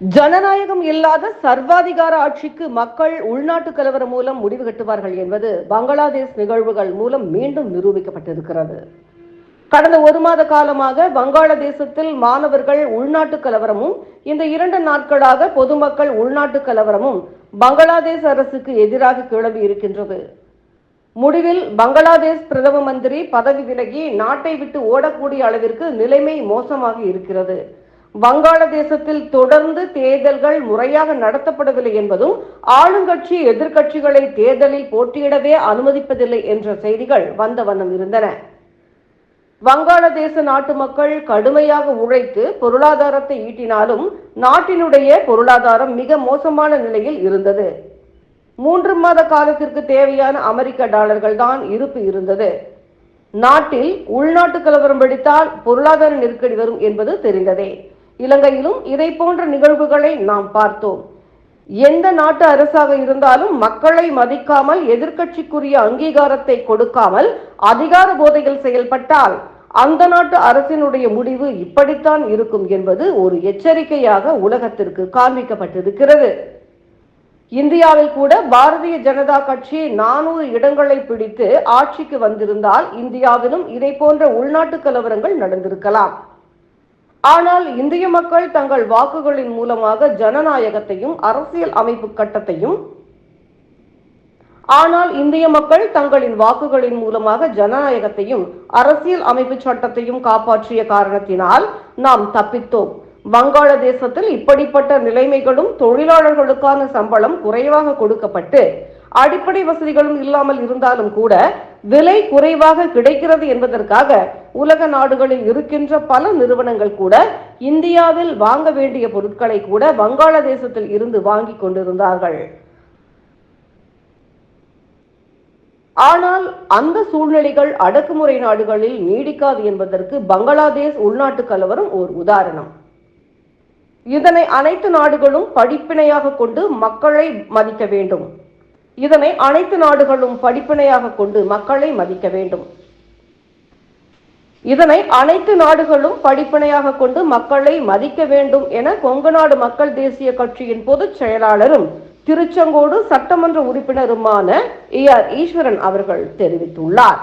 ஜனநாயகம் இல்லாத சர்வாதிகார ஆட்சிக்கு மக்கள் உள்நாட்டு கலவரம் மூலம் முடிவு கட்டுவார்கள் என்பது பங்களாதேஷ் நிகழ்வுகள் மூலம் மீண்டும் நிரூபிக்கப்பட்டிருக்கிறது. கடந்த ஒரு மாத காலமாக வங்காளதேசத்தில் மாணவர்கள் உள்நாட்டு கலவரமும் இந்த இரண்டு நாட்களாக பொதுமக்கள் உள்நாட்டு கலவரமும் பங்களாதேஷ் அரசுக்கு எதிராக கிளம்பி இருக்கின்றது. முடிவில் பங்களாதேஷ் பிரதம மந்திரி பதவி விலகி நாட்டை விட்டு ஓடக்கூடிய அளவிற்கு நிலைமை மோசமாக இருக்கிறது. வங்காளதேசத்தில் தொடர்ந்து தேர்தல்கள் முறையாக நடத்தப்படவில்லை என்பதும் ஆளுங்கட்சி எதிர்க்கட்சிகளை தேர்தலில் போட்டியிடவே அனுமதிப்பதில்லை என்ற செய்திகள் வந்த வண்ணம் இருந்தன. வங்காளதேச நாட்டு மக்கள் கடுமையாக உழைத்து பொருளாதாரத்தை ஈட்டினாலும் நாட்டினுடைய பொருளாதாரம் மிக மோசமான நிலையில் இருந்தது. மூன்று மாத காலத்திற்கு தேவையான அமெரிக்க டாலர்கள் தான் இருப்பு இருந்தது. நாட்டில் உள்நாட்டு கலவரம் வெடித்தால் பொருளாதார நெருக்கடி வரும் என்பது தெரிந்ததே. இலங்கையிலும் இதை போன்ற நிகழ்வுகளை நாம் பார்த்தோம். எந்த நாட்டு அரசாக இருந்தாலும் மக்களை மதிக்காமல் எதிர்கட்சிக்குரிய அங்கீகாரத்தை கொடுக்காமல் அதிகார போதையில் செயல்பட்டால் அந்த நாட்டு அரசினுடைய முடிவு இப்படித்தான் இருக்கும் என்பது ஒரு எச்சரிக்கையாக உலகத்திற்கு காண்பிக்கப்பட்டிருக்கிறது. இந்தியாவில் கூட பாரதிய ஜனதா கட்சி நானூறு இடங்களை பிடித்து ஆட்சிக்கு வந்திருந்தால் இந்தியாவிலும் இதை போன்ற உள்நாட்டு கலவரங்கள் நடந்திருக்கலாம். ஆனால் இந்திய மக்கள் தங்கள் வாக்குகளின் மூலமாக ஜனநாயகத்தையும் அரசியல் அமைப்பு கட்டத்தையும் ஆனால் இந்திய மக்கள் தங்களின் வாக்குகளின் மூலமாக ஜனநாயகத்தையும் அரசியல் அமைப்பு சட்டத்தையும் காப்பாற்றிய காரணத்தினால் நாம் தப்பித்தோம். வங்காளதேசத்தில் இப்படிப்பட்ட நிலைமைகளும் தொழிலாளர்களுக்கான சம்பளம் குறைவாக கொடுக்கப்பட்டு அடிப்படை வசதிகளும் இல்லாமல் இருந்தாலும் கூட விலை குறைவாக கிடைக்கிறது என்பதற்காக உலக நாடுகளில் இருக்கின்ற பல நிறுவனங்கள் கூட இந்தியாவில் வாங்க வேண்டிய பொருட்களை கூட வங்காளதேசத்தில் இருந்து வாங்கி கொண்டிருந்தார்கள். ஆனால் அந்த சூழ்நிலைகள் அடக்குமுறை நாடுகளில் நீடிக்காது என்பதற்கு பங்களாதேஷ் உள்நாட்டு கலவரம் ஓர் உதாரணம். இதனை அனைத்து நாடுகளும் படிப்பினையாக கொண்டு மக்களை மதிக்க வேண்டும். இதனை அனைத்து நாடுகளும் படிப்பினையாக கொண்டு மக்களை மதிக்க வேண்டும். இதனை அனைத்து நாடுகளும் படிப்பினையாக கொண்டு மக்களை மதிக்க வேண்டும் என கொங்கநாடு மக்கள் தேசிய கட்சியின் பொதுச் செயலாளரும் திருச்செங்கோடு சட்டமன்ற உறுப்பினருமான ஏ ஆர் ஈஸ்வரன் அவர்கள் தெரிவித்துள்ளார்.